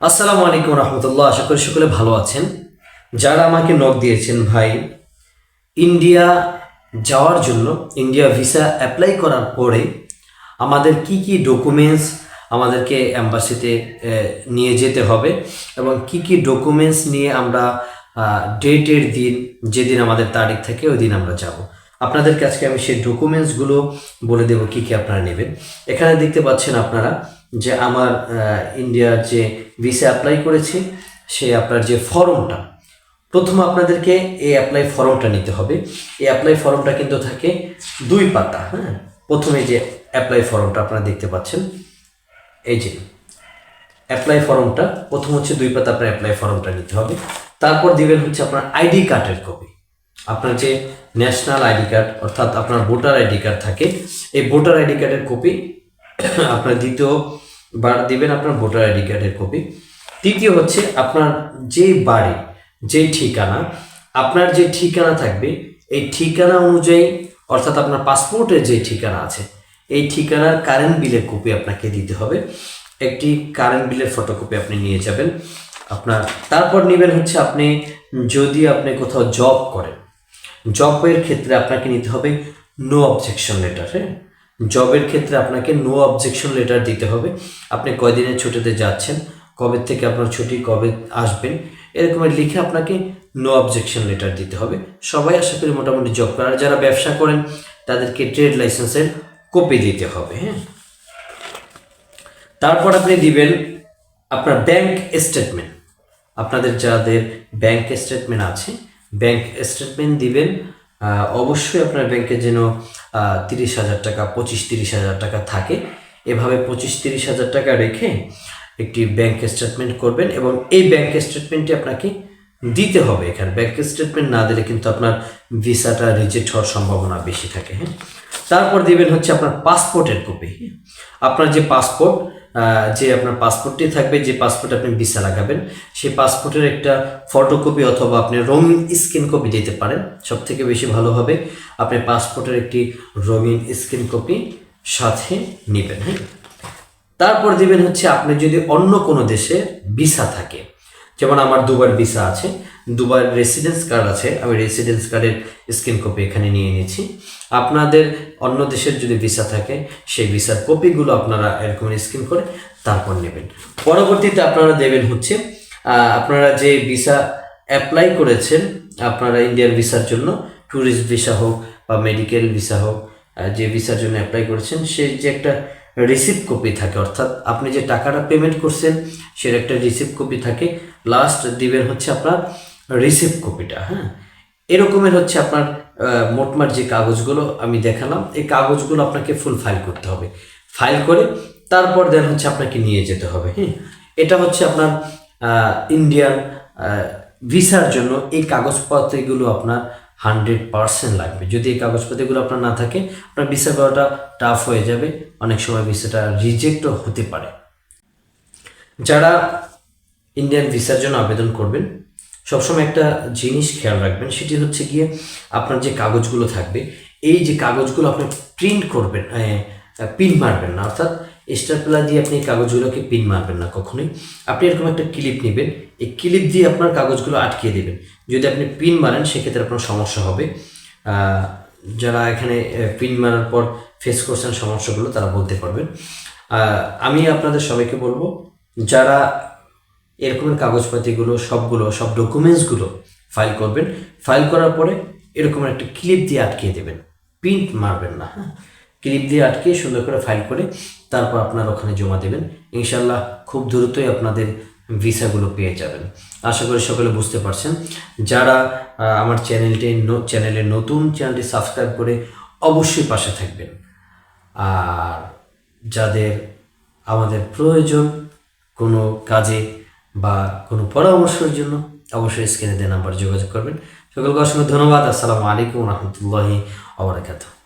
আসসালামু আলাইকুম রহমতুল্লাহ, আশা করি সকলে ভালো আছেন। যারা আমাকে নক দিয়েছেন ভাই ইন্ডিয়া যাওয়ার জন্য ইন্ডিয়া ভিসা অ্যাপ্লাই করার পরে আমাদের কি কি ডকুমেন্টস আমাদেরকে অ্যাম্বাসিতে নিয়ে যেতে হবে এবং কি কি ডকুমেন্টস নিয়ে আমরা ডেটের দিন, যেদিন আমাদের তারিখ থাকে ওই দিন আমরা যাব। আপনাদেরকে আজকে আমি সেই ডকুমেন্টসগুলো বলে দেবো, কি কি আপনারা নেবেন। এখানে দেখতে পাচ্ছেন আপনারা যে আমার ইন্ডিয়ার যে ভিসা অ্যাপ্লাই করেছে সেই আপনার যে ফর্মটা, প্রথম আপনাদেরকে এই অ্যাপ্লাই ফর্মটা নিতে হবে। এই অ্যাপ্লাই ফর্মটা কিন্তু থাকে দুই পাতা হ্যাঁ? প্রথমে যে অ্যাপ্লাই ফর্মটা আপনারা দেখতে পাচ্ছেন, এই যে অ্যাপ্লাই ফর্মটা, প্রথম হচ্ছে দুই পাতা আপনার অ্যাপ্লাই ফর্মটা নিতে হবে। তারপর দিবেন হচ্ছে আপনার আইডি কার্ডের কপি আপনার যে ন্যাশনাল আইডি কার্ড অর্থাৎ আপনার ভোটার আইডি কার্ড থাকে, এই ভোটার আইডি কার্ডের কপি আপনার দ্বিতীয় বার দিবেন আপনার ভোটার আইডি কার্ডের কপি। তৃতীয় হচ্ছে আপনার যে বাড়ি, যে ঠিকানা, আপনার যে ঠিকানা থাকবে, এই ঠিকানা অনুযায়ী, অর্থাৎ আপনার পাসপোর্টের যে ঠিকানা আছে, এই ঠিকানার কারেন্ট বিলের কপি আপনাকে দিতে হবে। একটি কারেন্ট বিলের ফটোকপি আপনি নিয়ে যাবেন। আপনার, তারপর নেবেন হচ্ছে আপনি যদি আপনি কোথাও জব করেন জবের ক্ষেত্রে আপনাকে নিতে হবে নো অবজেকশন লেটার হ্যাঁ? জবের ক্ষেত্রে আপনাকে নো অবজেকশন লেটার দিতে হবে। আপনি কয়দিনের ছুটিতে যাচ্ছেন, কবে থেকে আপনার ছুটি, কবে আসবেন এরকমের লিখে আপনাকে নো অবজেকশন লেটার দিতে হবে। সবাই আশা করি মোটামুটি জব করার, যারা ব্যবসা করেন, তাদেরকে ট্রেড লাইসেন্সের কপি দিতে হবে হ্যাঁ। তারপর আপনি দিবেন আপনার ব্যাংক স্টেটমেন্ট আপনাদের যাদের ব্যাংক স্টেটমেন্ট আছে ব্যাংক স্টেটমেন্ট দিবেন অবশ্যই আপনার ব্যাংকে যেন তিরিশ হাজার টাকা, পঁচিশ তিরিশ হাজার টাকা থাকে। এভাবে পঁচিশ তিরিশ হাজার টাকা রেখে একটি ব্যাংক স্টেটমেন্ট করবেন এবং এই ব্যাংক স্টেটমেন্টটি আপনাকে দিতে হবে এখানে। ব্যাংক স্টেটমেন্ট না দিলে কিন্তু আপনার ভিসাটা রিজেক্ট হওয়ার সম্ভাবনা বেশি থাকে হ্যাঁ? তারপর দিবেন হচ্ছে আপনার পাসপোর্টের কপি আপনার যে পাসপোর্ট যে আপনার পাসপোর্টটি থাকবে, যে পাসপোর্ট আপনি ভিসা লাগাবেন, সেই পাসপোর্টের একটা ফটোকপি অথবা আপনি রঙিন স্ক্রিন কপি দিতে পারেন। সব থেকে বেশি ভালো হবে আপনি পাসপোর্টের একটি রঙিন স্ক্রিন কপি সাথে নেবেন হ্যাঁ? তারপর দিবেন হচ্ছে আপনি যদি অন্য কোনো দেশে ভিসা থাকে যেমন আমার দুবার ভিসা আছে, দুবার রেসিডেন্স কার্ড আছে, আমি রেসিডেন্স কার্ডের স্ক্রিন কপি এখানে নিয়ে নিয়েছি। আপনাদের অন্য দেশের যদি ভিসা থাকে, সেই ভিসার কপিগুলো আপনারা এরকম স্ক্রিন করে তারপর নেবেন। পরবর্তীতে আপনারা দেবেন হচ্ছে আপনারা যে ভিসা অ্যাপ্লাই করেছেন, আপনারা ইন্ডিয়ান ভিসার জন্য ট্যুরিস্ট ভিসা হোক বা মেডিকেল ভিসা হোক যে ভিসার জন্য অ্যাপ্লাই করেছেন সেই যে একটা রিসিপ্ট কপি থাকে, অর্থাৎ আপনি যে টাকাটা পেমেন্ট করছেন, সের একটা রিসিপ্ট কপি থাকে। লাস্ট দিবেন হচ্ছে আপনার রিসিপ্ট কপিটা হ্যাঁ? এরকমের হচ্ছে আপনার মোটমাট যে কাগজগুলো আমি দেখালাম, এই কাগজগুলো আপনাকে ফুল ফাইল করতে হবে। ফাইল করে তারপর দেন হচ্ছে আপনাকে নিয়ে যেতে হবে হ্যাঁ? এটা হচ্ছে আপনার ইন্ডিয়ান ভিসার জন্য এই কাগজপত্রগুলো আপনার হান্ড্রেড পার্সেন্ট লাগবে। যদি এই কাগজপত্রগুলো আপনার না থাকে, আপনার ভিসা করাটা টাফ হয়ে যাবে, অনেক সময় ভিসাটা রিজেক্টও হতে পারে। যারা ইন্ডিয়ান ভিসার জন্য আবেদন করবেন, সবসময় একটা জিনিস খেয়াল রাখবেন, সেটি হচ্ছে গিয়ে আপনার যে কাগজগুলো থাকবে, এই যে কাগজগুলো আপনি প্রিন্ট করবেন পিন মারবেন না, অর্থাৎ স্টারপ্লা দিয়ে আপনি কাগজগুলোকে পিন মারবেন না কখনোই। আপনি এরকম একটা ক্লিপ নেবেন, এই ক্লিপ দিয়ে আপনার কাগজগুলো আটকিয়ে দেবেন। যদি আপনি পিন মারেন, সেক্ষেত্রে আপনার সমস্যা হবে। যারা এখানে পিন মারার পর ফেস করছেন সমস্যাগুলো, তারা বলতে পারবেন। আমি আপনাদের সবাইকে বলব, যারা এরকমের কাগজপাতিগুলো, সবগুলো, সব ডকুমেন্টসগুলো ফাইল করবেন ফাইল করার পরে এরকম একটা ক্লিপ দিয়ে আটকিয়ে দেবেন। প্রিন্ট মারবেন না। হ্যাঁ ক্লিপ দিয়ে আটকে সুন্দর করে ফাইল করে তারপর আপনার ওখানে জমা দেবেন। ইনশাল্লাহ খুব দ্রুতই আপনাদের ভিসাগুলো পেয়ে যাবেন। আশা করি সকলে বুঝতে পারছেন। যারা আমার চ্যানেলটি চ্যানেলের নতুন চ্যানেলটি সাবস্ক্রাইব করে অবশ্যই পাশে থাকবেন। আর যাদের আমাদের প্রয়োজন কোনো কাজে বা কোনো পরামর্শের জন্য, অবশ্যই স্ক্রিনে দেওয়া নাম্বার যোগাযোগ করবেন। সকলকে অসংখ্য ধন্যবাদ। আসসালামু আলাইকুম রহমতুল্লাহি আবরাকাতুহ